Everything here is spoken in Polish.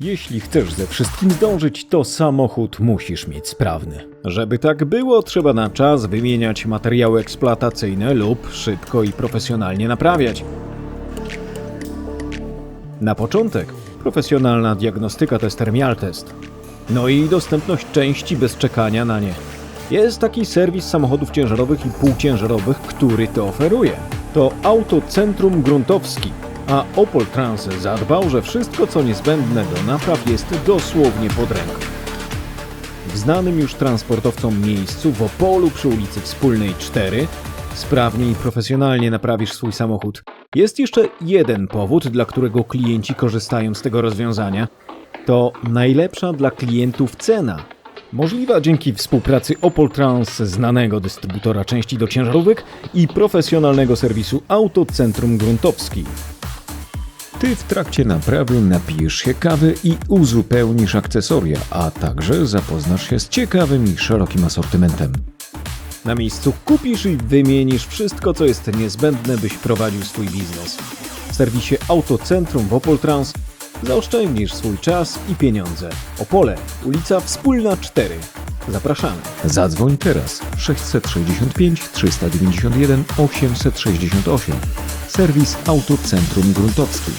Jeśli chcesz ze wszystkim zdążyć, to samochód musisz mieć sprawny. Żeby tak było, trzeba na czas wymieniać materiały eksploatacyjne lub szybko i profesjonalnie naprawiać. Na początek profesjonalna diagnostyka tester Mialtest. No i dostępność części bez czekania na nie. Jest taki serwis samochodów ciężarowych i półciężarowych, który to oferuje. To Autocentrum Gruntowski, a Opel Trans zadbał, że wszystko co niezbędne do napraw jest dosłownie pod ręką. W znanym już transportowcom miejscu w Opolu przy ulicy Wspólnej 4 sprawnie i profesjonalnie naprawisz swój samochód. Jest jeszcze jeden powód, dla którego klienci korzystają z tego rozwiązania. To najlepsza dla klientów cena. Możliwa dzięki współpracy Opel Trans, znanego dystrybutora części do ciężarówek i profesjonalnego serwisu Autocentrum Gruntowski. Ty w trakcie naprawy napijesz się kawy i uzupełnisz akcesoria, a także zapoznasz się z ciekawym i szerokim asortymentem. Na miejscu kupisz i wymienisz wszystko, co jest niezbędne, byś prowadził swój biznes. W serwisie Autocentrum w Opol Trans zaoszczędzisz swój czas i pieniądze. Opole, ulica Wspólna 4. Zapraszamy. Zadzwoń teraz 665 391 868. Serwis Autocentrum Gruntowski.